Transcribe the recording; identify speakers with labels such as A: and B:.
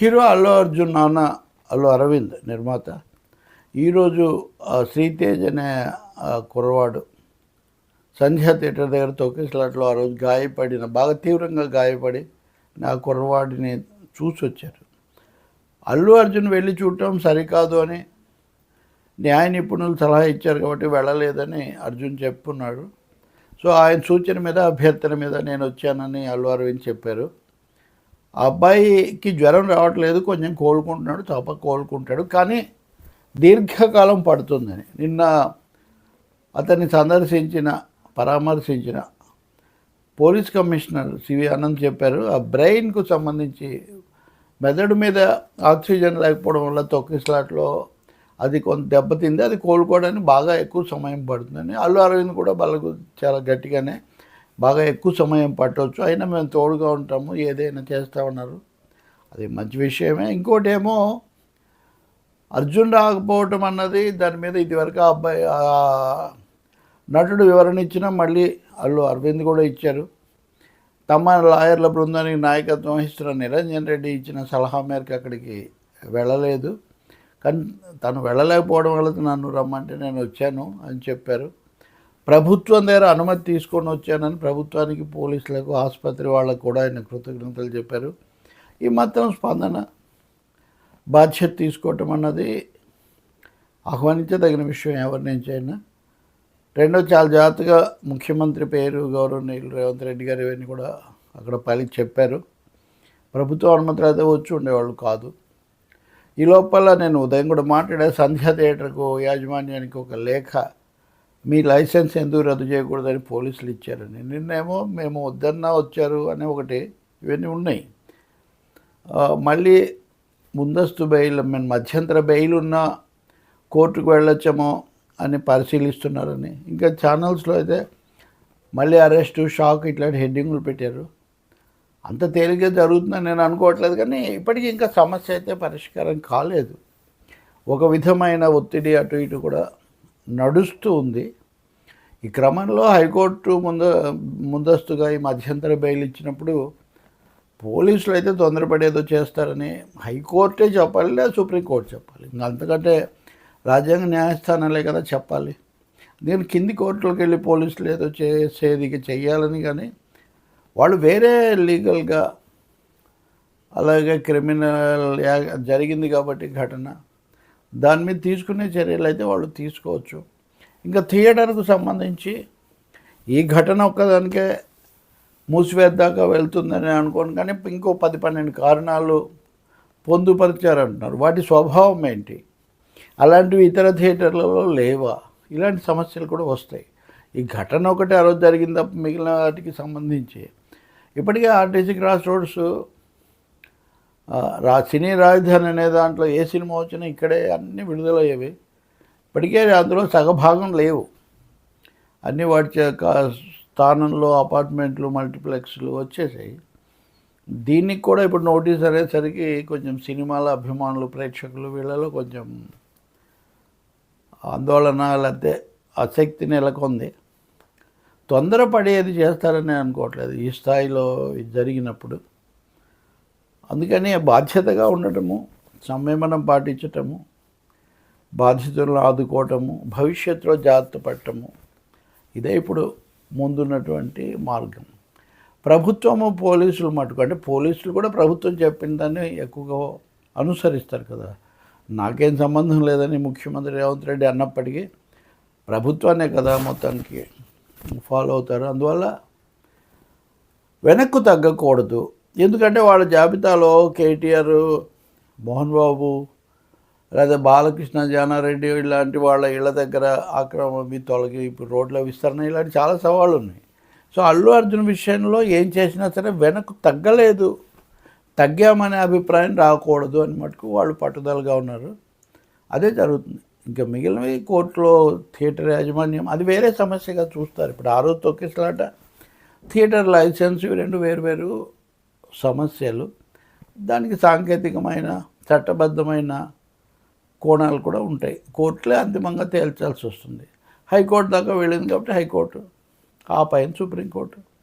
A: Hero Allu Arjun నాన్న అల్లు అరవింద్ నిర్మాత. ఈరోజు శ్రీతేజ్ అనే కుర్రవాడు సంధ్యా థియేటర్ దగ్గర తొక్కిసలాట్లో ఆ రోజు గాయపడిన బాగా తీవ్రంగా గాయపడి నా కుర్రవాడిని చూసి వచ్చారు. అల్లు అర్జున్ వెళ్ళి చూడటం సరికాదు అని న్యాయ నిపుణులు సలహా ఇచ్చారు కాబట్టి వెళ్ళలేదని అర్జున్ చెప్పున్నాడు. సో ఆయన సూచన మీద అభ్యర్థన మీద నేను వచ్చానని అల్లు అరవింద్ చెప్పారు. ఆ అబ్బాయికి జ్వరం రావట్లేదు కొంచెం కోలుకుంటున్నాడు తప్ప కోలుకుంటాడు. కానీ దీర్ఘకాలం పడుతుందని. నిన్న అతన్ని సందర్శించిన పరామర్శించిన police commissioner C V Anand చెప్పారు ఆ బ్రెయిన్కు సంబంధించి మెదడు మీద ఆక్సిజన్ లేకపోవడం వల్ల తొక్కిస్లాట్లో అది కొంత దెబ్బతింది అది కోలుకోవడానికి బాగా ఎక్కువ సమయం పడుతుందని. అల్లు అరవింద్ కూడా వాళ్ళకు చాలా గట్టిగానే బాగా ఎక్కువ సమయం పట్టవచ్చు అయినా మేము తోడుగా ఉంటాము ఏదైనా చేస్తామన్నారు అది మంచి విషయమే. ఇంకోటి ఏమో అర్జున్ రాకపోవటం అన్నది దాని మీద ఇదివరకు ఆ అబ్బాయి నటుడు వివరణ ఇచ్చినా మళ్ళీ అల్లు అరవింద్ కూడా ఇచ్చారు. తమ లాయర్ల బృందానికి నాయకత్వం వహిస్తున్న నిరంజన్ రెడ్డి ఇచ్చిన సలహా మేరకు అక్కడికి వెళ్ళలేదు. కానీ తను వెళ్ళలేకపోవడం వల్ల నన్ను రమ్మంటే నేను వచ్చాను అని చెప్పారు. ప్రభుత్వం దగ్గర అనుమతి తీసుకొని వచ్చానని ప్రభుత్వానికి పోలీసులకు ఆసుపత్రి వాళ్ళకు కూడా ఆయన కృతజ్ఞతలు చెప్పారు. ఈ మాత్రం స్పందన బాధ్యత తీసుకోవటం అన్నది ఆహ్వానించదగిన విషయం ఎవరి నుంచి అయినా. రెండో చాలా జాగ్రత్తగా ముఖ్యమంత్రి పేరు గౌరవనీయులు రేవంత్ రెడ్డి గారు ఇవన్నీ కూడా అక్కడ పలికి చెప్పారు. ప్రభుత్వ అనుమతులు అయితే వచ్చి ఉండేవాళ్ళు కాదు. ఈ లోపల నేను ఉదయం కూడా మాట్లాడే సంధ్యా థియేటర్కు యాజమాన్యానికి ఒక లేఖ మీ లైసెన్స్ ఎందుకు రద్దు చేయకూడదని పోలీసులు ఇచ్చారని నిన్నేమో మేము వద్దన్నా వచ్చారు అని ఒకటి ఇవన్నీ ఉన్నాయి. మళ్ళీ ముందస్తు బెయిల్ మేము మధ్యంతర బెయిల్ ఉన్న కోర్టుకు వెళ్ళొచ్చామో అని పరిశీలిస్తున్నారని. ఇంకా ఛానల్స్లో అయితే మళ్ళీ అరెస్టు షాక్ ఇట్లాంటి హెడ్డింగులు పెట్టారు. అంత తేలిగ్గా జరుగుతుందని నేను అనుకోవట్లేదు కానీ ఇప్పటికీ ఇంకా సమస్య అయితే పరిష్కారం కాలేదు. ఒక విధమైన ఒత్తిడి అటు ఇటు కూడా నడుస్తూ ఉంది. ఈ క్రమంలో హైకోర్టు ముంద ముందస్తుగా ఈ మధ్యంతర బెయిల్ ఇచ్చినప్పుడు పోలీసులు అయితే తొందరపడేదో చేస్తారని హైకోర్టే చెప్పాలి లేదా సుప్రీంకోర్టు చెప్పాలి. ఇంకా అంతకంటే రాజ్యాంగ న్యాయస్థానాలే కదా చెప్పాలి. నేను కింది కోర్టులకు వెళ్ళి పోలీసులు ఏదో చేసేది చేయాలని కానీ వాళ్ళు వేరే లీగల్గా అలాగే క్రిమినల్ యా- జరిగింది కాబట్టి ఘటన దాని మీద తీసుకునే చర్యలు అయితే వాళ్ళు తీసుకోవచ్చు. ఇంకా థియేటర్కు సంబంధించి ఈ ఘటన ఒక్కదానికే మూసివేద్దాకా వెళ్తుందని అనుకోను కానీ ఇంకో పది పన్నెండు కారణాలు పొందుపరిచారంటున్నారు. వాటి స్వభావం ఏంటి? అలాంటివి ఇతర థియేటర్లలో లేవా? ఇలాంటి సమస్యలు కూడా వస్తాయి. ఈ ఘటన ఒకటి ఆ రోజు జరిగింది తప్ప మిగిలిన వాటికి సంబంధించి. ఇప్పటికే ఆర్టీసీ క్రాస్ రోడ్స్ రా సినీ రాజధాని అనే దాంట్లో ఏ సినిమా వచ్చినా ఇక్కడే అన్నీ విడుదలయ్యేవి. ఇప్పటికే అందులో సగభాగం లేవు. అన్ని వాటి స్థానంలో అపార్ట్మెంట్లు మల్టీప్లెక్స్లు వచ్చేసాయి. దీనికి కూడా ఇప్పుడు నోటీస్ అనేసరికి కొంచెం సినిమాల అభిమానులు ప్రేక్షకులు వీళ్ళలో కొంచెం ఆందోళన లేకపోతే ఆసక్తి నెలకొంది. తొందరపడేది చేస్తారని అనుకోవట్లేదు. ఈ స్థాయిలో ఇది జరిగినప్పుడు. అందుకని బాధ్యతగా ఉండటము సంయమనం పాటించటము బాధితులను ఆదుకోవటము భవిష్యత్తులో జాగ్రత్త పడటము. ఇదే ఇప్పుడు ముందున్నటువంటి మార్గం. ప్రభుత్వము పోలీసులు మటుకు అంటే పోలీసులు కూడా ప్రభుత్వం చెప్పిన దాన్ని ఎక్కువగా అనుసరిస్తారు కదా. నాకేం సంబంధం లేదని ముఖ్యమంత్రి రేవంత్ రెడ్డి అన్నప్పటికీ ప్రభుత్వాన్నే కదా మొత్తానికి ఫాలో అవుతారు. అందువల్ల వెనక్కు తగ్గకూడదు. ఎందుకంటే వాళ్ళ జాబితాలో కేటీఆర్ మోహన్ బాబు లేదా బాలకృష్ణ జానారెడ్డి ఇలాంటి వాళ్ళ ఇళ్ళ దగ్గర ఆక్రమణ తొలగి ఇప్పుడు రోడ్ల విస్తరణ ఇలాంటి చాలా సవాళ్ళు ఉన్నాయి సో అల్లు అర్జున్ విషయంలో ఏం చేసినా సరే వెనక్కు తగ్గలేదు. తగ్గామనే అభిప్రాయం రాకూడదు అని మటుకు వాళ్ళు పట్టుదలగా ఉన్నారు. అదే జరుగుతుంది. ఇంకా మిగిలినవి కోర్టులో థియేటర్ యాజమాన్యం అది వేరే సమస్యగా చూస్తారు. ఇప్పుడు ఆ రోజు తొక్కిసలాట థియేటర్ లైసెన్స్ ఇవి రెండు వేరు వేరు సమస్యలు. దానికి సాంకేతికమైన చట్టబద్ధమైన కోణాలు కూడా ఉంటాయి. కోర్టులే అంతిమంగా తేల్చాల్సి వస్తుంది. హైకోర్టు దాకా వెళ్ళింది కాబట్టి హైకోర్టు ఆ పైన సుప్రీంకోర్టు.